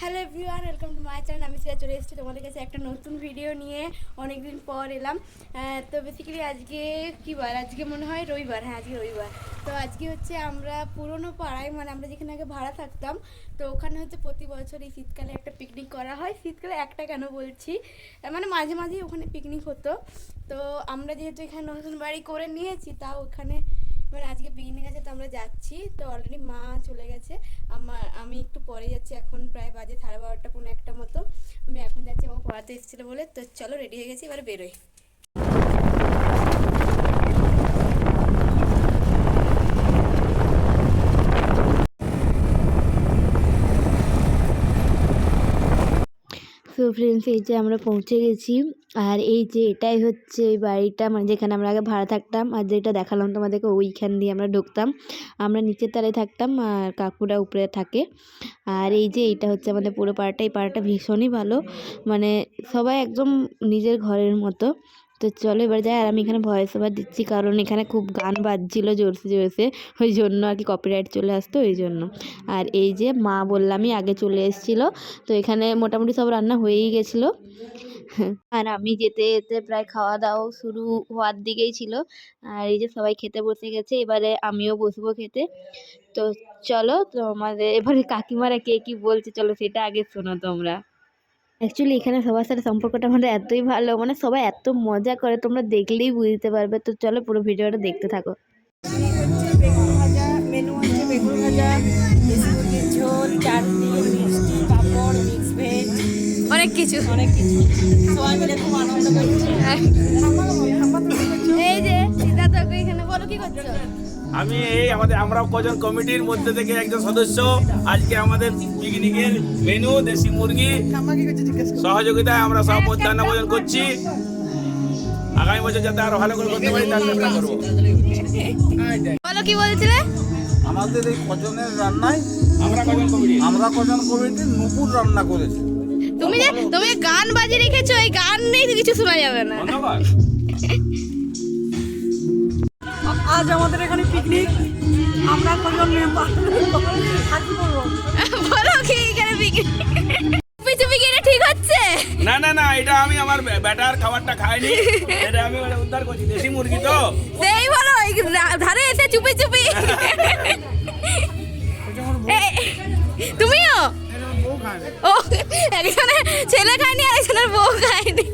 Hello everyone welcome to my channel আমি সেটা চলে এসেছি তোমাদের কাছে একটা নতুন ভিডিও নিয়ে। অনেক দিন পর এলাম। তো বেসিক্যালি আজকে কী বার? আজকে মনে হয় রবিবার। হ্যাঁ আজকে রবিবার। তো আজকে হচ্ছে আমরা পুরনো পাড়ায় মানে আমরা যেখানে আগে ভাড়া থাকতাম, তো ওখানে হচ্ছে প্রতি বছর এই শীতকালে একটা পিকনিক করা হয়। শীতকালে একটা কেন বলছি? মানে মাঝে মাঝেই ওখানে পিকনিক হতো। তো আমরা যেহেতু এখানে নতুন বাড়ি করে নিয়েছি, তাও ওখানে মানে আজকে পিকনিক আছে, তো আমরা যাচ্ছি। তো অলরেডি মা চলে গেছে। পরে যাচ্ছি, এখন প্রায় বাজে সাড়ে বারোটা পনেরো একটা মতো। আমি এখন যাচ্ছি আমার পড়াতে এসেছিল বলে। তো চলো রেডি হয়ে গেছি, এবার বেরোই। ফ্রেন্ডস এই যে আমরা পৌঁছে গেছি। আর এই যে এটাই হচ্ছে এই বাড়িটা মানে যেখানে আমরা আগে ভাড়া থাকতাম আর যেটা দেখালাম তোমাদেরকে ওইখান দিয়ে আমরা ঢুকতাম। আমরা নিচের তালে থাকতাম আর কাকুরা উপরে থাকে। আর এই যে এইটা হচ্ছে আমাদের পুরো পাড়াটা, এই পাড়াটা ভীষণই ভালো। মানে সবাই একদম নিজের ঘরের মতো। তো চলো এবার যাই আর আমি এখানে ভয়েস ওভার দিচ্ছি, কারণ এখানে খুব গান বাজছিল জোরসে জোরসে, ওই জন্য আর কি কপিরাইট চলে আসতো, ওই জন্য। আর এই যে মা বললামই আগে চলে এসেছিল, তো এখানে মোটামুটি সব রান্না হয়েই গেছিল। আর আমি যেতে যেতে প্রায় খাওয়া দাওয়া শুরু হওয়ার দিকেই ছিল, আর এই যে সবাই খেতে বসে গেছে, এবারে আমিও বসবো খেতে। তো চলো তো আমাদের এবারে কাকিমারা কে কি বলছে, চলো সেটা আগে শোনো তোমরা। অ্যাকচুয়ালি এখানে সবার সাথে সম্পর্কটা আমাদের এতই ভালো মানে সবাই এত মজা করে তোমরা দেখলেই বুঝতে পারবে। তো চলো পুরো ভিডিওটা দেখতে থাকো। বেগুন ভাজা মেনু হচ্ছে বেগুন ভাজা ঝোল চাটনি মিষ্টি পাঁপড় মিক্স ভেজ অনেক কিছু। অনেক কিছু সবাই মিলে খুব আনন্দ করছি এই যে সিদ্ধার্থ এখানে বলো কি করছ? আমি এই আমাদের আমরা কজন কমিটির মধ্যে থেকে একজন সদস্য। আজকে আমাদের পিকনিকের মেনু দেশি মুরগি। সহযোগিতায় আমরা সব মধ্যাহ্ন ভোজন করছি। আগামী বছর যাতে আরও ভালো করে করতে পারি তার চেষ্টা করব। বলো কি বলছিলে? আমাদের এই কজনের রান্নায় আমরা কজন কমিটি? আমরা কজন কমিটি নুপুর রান্না করেছি। তুমি যে তুমি গান বাজিয়ে রেখেছো এই গান নেই কিছু শোনা যাবে না। ধন্যবাদ। আজ আমাদের এখানে পিকনিক আমরা কজন মেম্বার? বলো কি এখানে পিকনিক চুপি চুপি কি এটা ঠিক হচ্ছে? না না না এটা আমি আমার বেটার খাবারটা খাইনি। এটা আমি উদ্ধার করছি দেশি মুরগি তো। সেই বলো ধারে এসে চুপি চুপি। তুমিও? ও ছেলে খায়নি আর একজনের বউ খায়নি।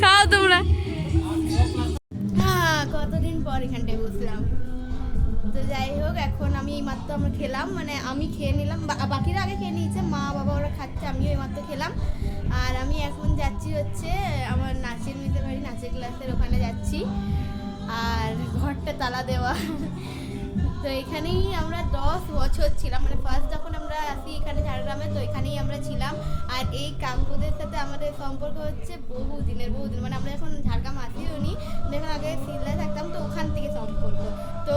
খাও তোমরা। পর এখানটায় বসলাম তো যাই হোক, এখন আমি এই মাত্র আমরা খেলাম মানে আমি খেয়ে নিলাম বাকিরা আগে খেয়ে নিয়েছে, মা, বাবা ওরা খাচ্ছে, আমিও এই মাত্র খেলাম। আর আমি এখন যাচ্ছি হচ্ছে, আমার নাচের মিতে বাড়ি নাচের ক্লাসের ওখানে যাচ্ছি। আর ঘরটা তালা দেওয়া। তো এখানেই আমরা দশ বছর ছিলাম। মানে ফার্স্ট যখন আমরা আসি এখানে ঝাড়গ্রামে, তো এখানেই আমরা ছিলাম। আর এই কাকুদের সাথে আমাদের সম্পর্ক হচ্ছে বহু দিনের বহু দিন মানে আমরা যখন ঝাড়গ্রাম আসিও নি যখন আগে শিলদায় থাকতাম, তো ওখান থেকে সম্পর্ক। তো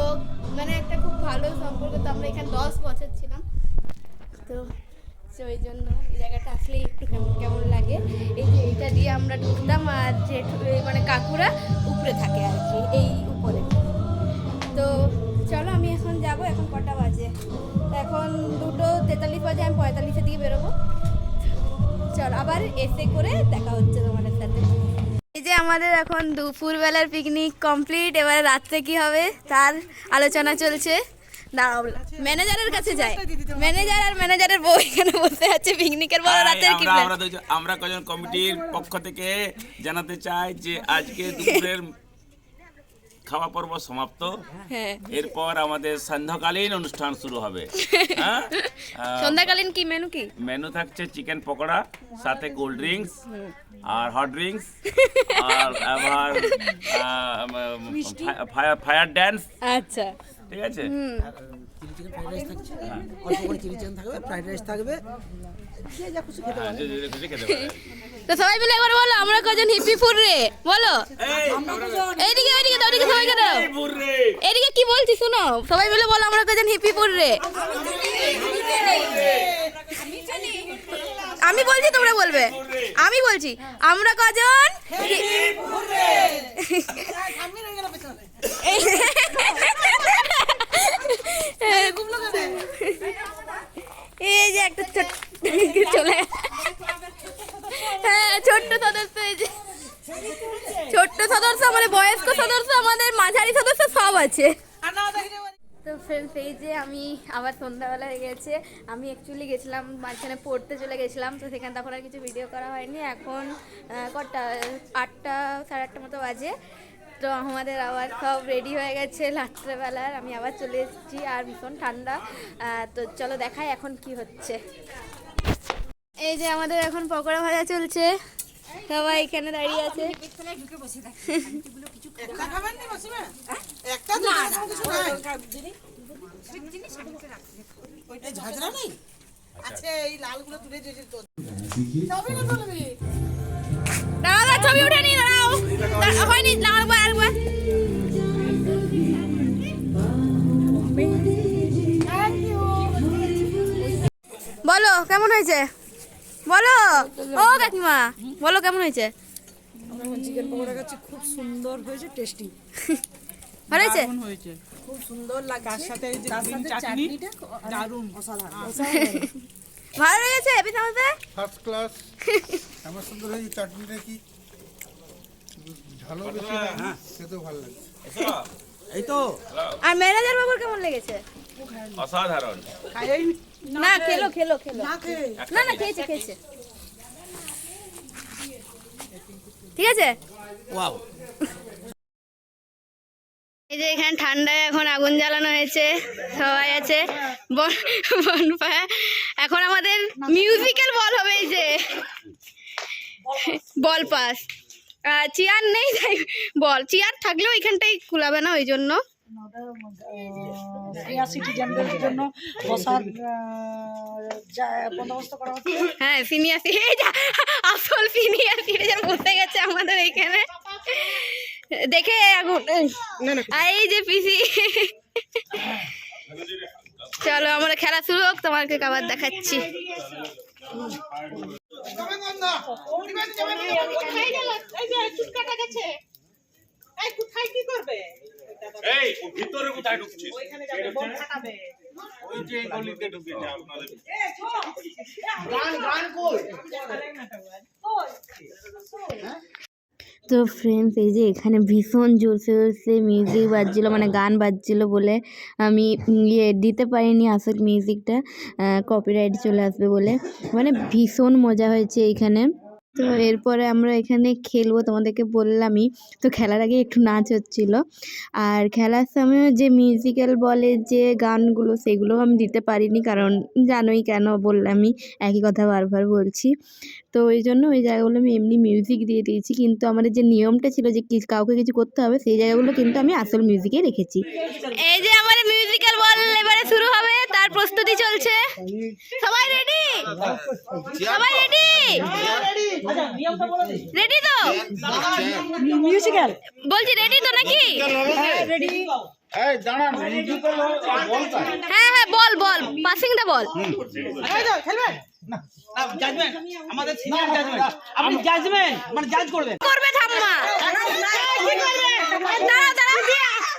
মানে একটা খুব ভালো সম্পর্ক। তো আমরা এখানে দশ বছর ছিলাম। তো ওই জন্য এই জায়গাটা আসলেই একটু কেমন কেমন লাগে। এই যে এটা দিয়ে আমরা ঢুকতাম আর যে মানে কাকুরা উপরে থাকে আর কি, এই উপরে। তো চলো আমি এখন যাব এখন কটা বাজে? এখন দুটো তেতাল্লিশ বাজে আমি পঁয়তাল্লিশের দিকে বেরোবো। চল আবার এসে করে দেখা হচ্ছে তোমাদের সাথে। এই যে আমাদের এখন দুপুরবেলার পিকনিক কমপ্লিট এবারে রাত্রে কি হবে তার আলোচনা চলছে। দাঁড়াও ম্যানেজারের কাছে যায় ম্যানেজার আর ম্যানেজারের বউ এখানে বসে আছে পিকনিকের বড় রাতের কি আমরা? আমরা কজন কমিটির পক্ষ থেকে জানাতে চাই যে আজকে দুপুরের খাওয়া পর্ব সমাপ্ত। হ্যাঁ। এরপর আমাদের সন্ধ্যাকালীন অনুষ্ঠান শুরু হবে। হ্যাঁ? সন্ধ্যাকালীন কি মেনু কি? মেনু থাকছে চিকেন পকোড়া সাথে কোল্ড ড্রিঙ্কস আর হট ড্রিঙ্কস আর আবার ফায়ার ড্যান্স আচ্ছা। ঠিক আছে? চিলি চিকেন থাকবে ফ্রাইড রাইস থাকবে। খেতে হ্যাঁ, যে যে খুশি খেতে পারে। তো সবাই মিলে একবার বলো আমরা কজন হিপি ফুর রে বলো এইদিকে এইদিকে ওদিকে সবাইকে দাও। এই বুড়রে। এদিকে কি বলছি শোনো। সবাই মিলে বলো আমরা কজন হিপি ফুর রে আমি বলছি তোমরা বলবে। আমি বলছি আমরা কজন এই যে একটা ছোট চলে হ্যাঁ ছোট্ট সদস্য এই যে ছোট্ট সদস্য মানে বয়স্ক সদস্য, আমাদের মাঝারি সদস্য সব আছে। তো ফ্রেন্ডস এই যে আমি আবার সন্ধ্যাবেলা হয়ে গেছে। আমি অ্যাকচুয়ালি গেছিলাম, মাঝখানে পড়তে চলে গেছিলাম, তো সেখানে তখন আর কিছু ভিডিও করা হয়নি। এখন কটা, আটটা, সাড়ে আটটা মতো বাজে। তো আমাদের আবার সব রেডি হয়ে গেছে রাত্রেবেলার। আমি আবার চলে এসেছি, আর ভীষণ ঠান্ডা। তো চলো দেখাই এখন কি হচ্ছে। এই যে আমাদের এখন পকোড়া ভাজা চলছে। সবাই এখানে দাঁড়িয়ে আছে। দাঁড়াও দাঁড়াও, ছবি উঠে নি দাঁড়াও। হয়নি আরেকবার বলো কেমন হয়েছে? বলো। ও কাকিমা বলো কেমন হয়েছে? চিকেন পকোড়া খাচ্ছি খুব সুন্দর হয়েছে টেস্টি ভালো হয়েছে? খুব সুন্দর লাগছে। তার সাথে সাথে চাটনিটা দারুণ। অসাধারণ। ভালো লেগেছে পিছামতে ফার্স্ট ক্লাস আমার সুন্দর হয়েছে চাটনিটা কি? ঝালও বেশি না খেতেও ভালো লাগে এই তো। আর ম্যানেজার বাবুর কেমন লেগেছে? অসাধারণ। না খেলো খেলো খেলো। না না খেয়েছে খেয়েছে। ঠিক আছে? ওয়াও। এই যে এখানে ঠান্ডায় এখন আগুন জ্বালানো হয়েছে সবাই আছে। বন- বনফায়ার। এখন আমাদের মিউজিক্যাল বল হবে এই যে। বল পাস চেয়ার নেই তাই বল চেয়ার থাকলেও এখানটাই কুলাবে না ওই জন্য। সিনিয়র সিটিজেনদের জন্য বসার বন্দোবস্ত করা হচ্ছে। হ্যাঁ সিনিয়র আসল সিনিয়র সিটিজেন বসে গেছে আমাদের এখানে। দেখে এখন এই যে পিসি। চলো আমরা খেলা শুরু হোক তোমাকে আবার দেখাচ্ছি। এই কোথায় কি করবে? এই ভিতরে কোথায় ঢুকছিস? ওই যে গলিতে ঢুকেছে আপনাদের। তো ফ্রেন্ডস এই যে এখানে ভীষণ জোরসে জোরসে মিউজিক বাজছিল মানে গান বাজছিল বলে আমি ইয়ে দিতে পারিনি আসল মিউজিকটা কপিরাইট চলে আসবে বলে। মানে ভীষণ মজা হয়েছে এইখানে তো এরপরে আমরা এখানে খেলব, তোমাদেরকে বললামই। তো খেলার আগে একটু নাচ হচ্ছিল। আর খেলার সময় যে মিউজিক্যাল বলে যে গানগুলো, সেগুলো আমি দিতে পারিনি, কারণ জানোই কেন বললামই, একই কথা বারবার বলছি। তো ওই জন্য ওই জায়গাগুলো আমি এমনি মিউজিক দিয়ে দিয়েছি, কিন্তু আমাদের যে নিয়মটা ছিল যে কাউকে কিছু করতে হবে, সেই জায়গাগুলো কিন্তু আমি আসল মিউজিকে রেখেছি। এই যে আমার মিউজিক্যাল বল এবারে শুরু হবে। তার প্রস্তুতি চলছে? সবাই রেডি সবাই রেডি রেডি তো? মিউজিক্যাল বলছি রেডি তো নাকি? রেডি এই দাঁড়ান মিউজিক্যাল বলটা হ্যাঁ হ্যাঁ ball ball passing the ball. Judgement আমাদের সিনিয়র জাজমেন্ট আপনি জাজমেন্ট মানে জাজ করবেন। করবে ঠাম্মা? দাঁড়া দাঁড়া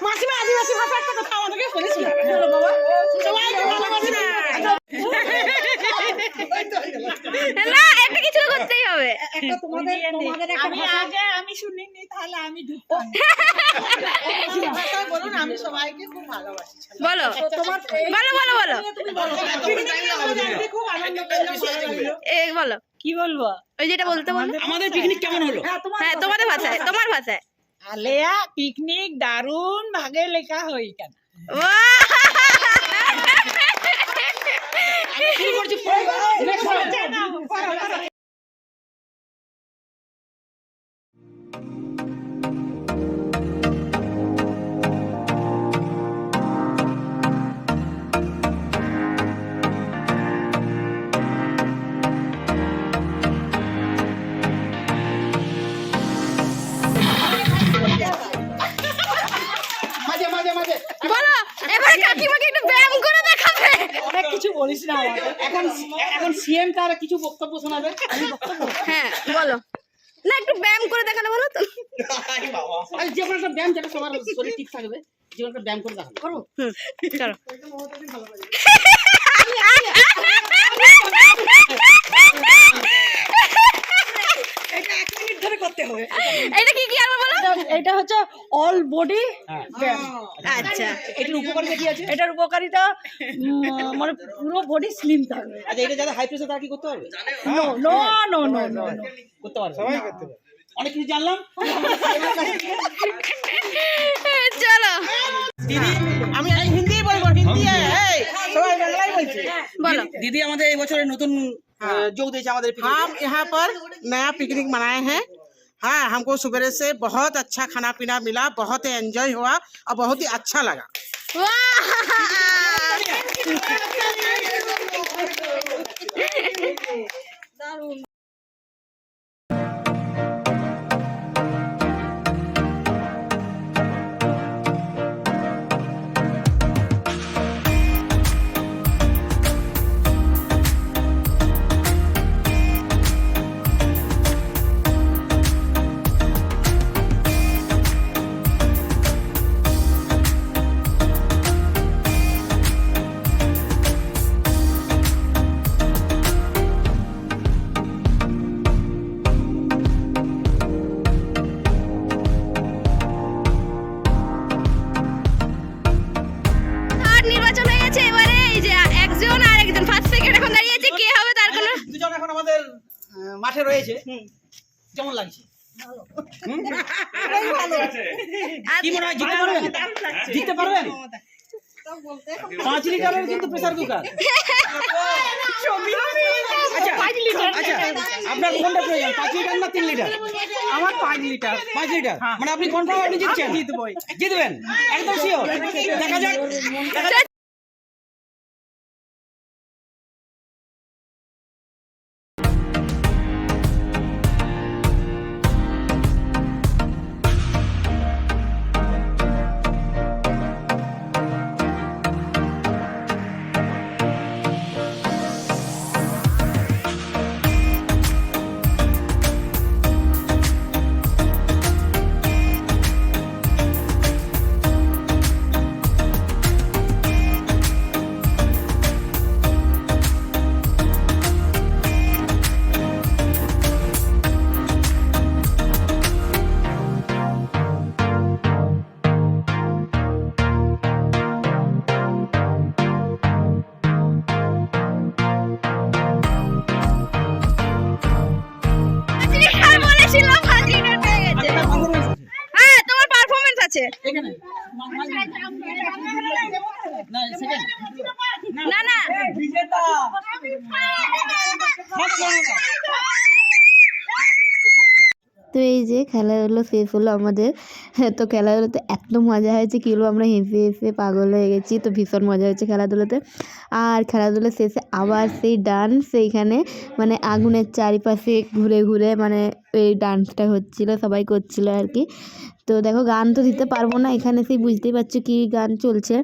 মাসিমা আদিবাসী ভাষা একটা কথা আমাদেরকে বলেছিল বাবা সবাই ভালোবাসি না না একটা কিছু করতেই হবে। তোমাদের তোমাদের একটা আগে আমি শুনিনি তাহলে আমি ঢুকতাম। বলুন আমি সবাইকে খুব ভালোবাসি। বলো। বলো বলো বলো। খুব আনন্দ পেলাম ভালো লাগল। এ বলো। কি বলব? ওই যেটা বলতে বলো। আমাদের পিকনিক কেমন হলো? হ্যাঁ তোমাদের ভাষায় তোমার ভাষায়। আলেয়া পিকনিক দারুণ ভাগে লেখা হই কেন? শুরু করছি সিএম তার কিছু বক্তব্য শোনাবে হ্যাঁ বলো। না একটু ব্যায়াম করে দেখানো বলো তো। যে কোনো একটা ব্যায়াম যেটা সবার শরীর ঠিক থাকবে যে কোনো একটা ব্যায়াম করে দেখানো। করো চলো। এটা এক মিনিট ধরে করতে হবে। এটা হচ্ছে অল বডি আচ্ছা এটার উপকারিতা কি আছে এটার উপকারিতা উম, মানে পুরো বডি স্লিম থাকবে আচ্ছা এটা যারা হাই প্রেসার তারা কি করতে পারবে no no no no no করতে পারবে সবাই করতে পারবে অনেক কিছু জানলাম চলো দিদি আমি আমি হিন্দি বলবো হিন্দি এই, সবাই বাংলাই বলছে বলো দিদি আমাদের এই বছরের নতুন আহ, যোগ দিয়েছে আমাদের picnic এ। हम यहाँ पर नया पिकनिक मनाए हैं हाँ हमको सुबह से बहुत अच्छा खाना पीना मिला बहुत ही एंजॉय हुआ और बहुत ही अच्छा लगा। মাঠে রয়েছে। কেমন লাগছে? কি মনে হয় জিততে পারবেন? জিততে পারবেন? পাঁচ লিটারের কিন্তু প্রেসার কুকার আচ্ছা আচ্ছা আপনার কোনটা প্রয়োজন? পাঁচ লিটার না তিন লিটার? আমার পাঁচ লিটার। পাঁচ লিটার? মানে আপনি কনফার্ম আপনি জিতছেন? জিতবই। জিতবেন? একদম শিওর দেখা যাক। শেষ হলো আমাদের তো খেলাধুলোতে এত মজা হয়েছে কি বলব, আমরা হেসে হেসে পাগল হয়ে গেছি, তো ভীষণ মজা হয়েছে খেলাধুলোতে। আর খেলাধুলো শেষে আবার সেই ডান্স সেইখানে মানে আগুনের চারিপাশে ঘুরে ঘুরে মানে এই ডান্সটা হচ্ছিল, সবাই করছিল আর কি। তো দেখো, গান তো দিতে পারব না, এখানে সেই বুঝতেই পারছ কী গান চলছে।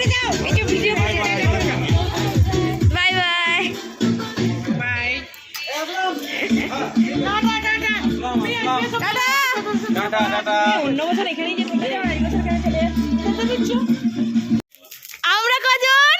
করে দাও। এই যে ভিডিও বাই বাই। টাটা। অন্য বছর এখানেই যে চলে যাওয়া এই বছর কেন চলে যাচ্ছ আমরা কজন?